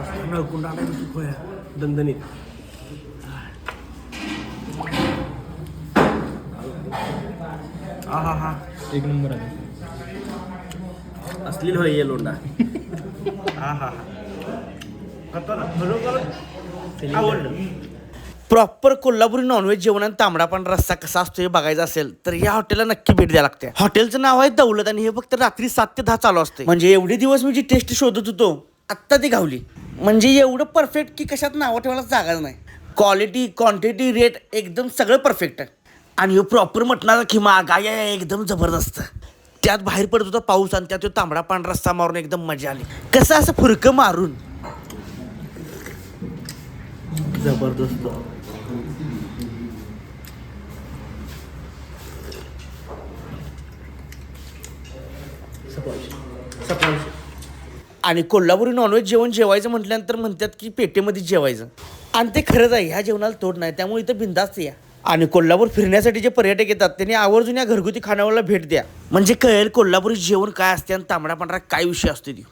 नळकुंड दणदणीत. हा हा. हा एक नंबर आहे. असलेली होय ये लोंडा. हा. हा हा आवडलं. प्रॉपर कोल्हापुरी नॉनव्हेज जेवण आणि तांबडा पांढरा रस्सा कसा असतो हे बघायचं असेल तर या हॉटेलला नक्की भेट द्यायला लागते. हॉटेलचं नाव आहे दौलत आणि हे फक्त रात्री सात ते दहा चालू असते म्हणजे एवढे दिवस मी जी टेस्ट शोधत होतो आत्ता ती घावली. म्हणजे एवढं परफेक्ट की कशात नावं ठेवायला जागाच नाही. क्वालिटी क्वांटिटी रेट एकदम सगळं परफेक्ट आहे. आणि हो प्रॉपर मटणाचा खिमा गाय एकदम जबरदस्त. त्यात बाहेर पडत होता पाऊस आणि त्यात तो तांबडा पांढरा रस्ता मारून एकदम मजा आली. कसं असं फुरकं मारून? जबरदस्त. आणि कोल्हापुरी नॉनव्हेज जेवण जेवायचं म्हटल्यानंतर म्हणतात की पेटेमध्ये जेवायचं. आणि ते खरंच आहे ह्या जेवणाला तोड नाही. त्यामुळे इथं बिंदास्त या. आणि कोल्हापूर फिरण्यासाठी जे पर्यटक येतात त्यांनी आवर्जून या घरगुती खानावळला भेट द्या. म्हणजे कळेल कोल्हापुरी जेवण काय असते आणि तांबडा पांढरा काय विषय असतो ती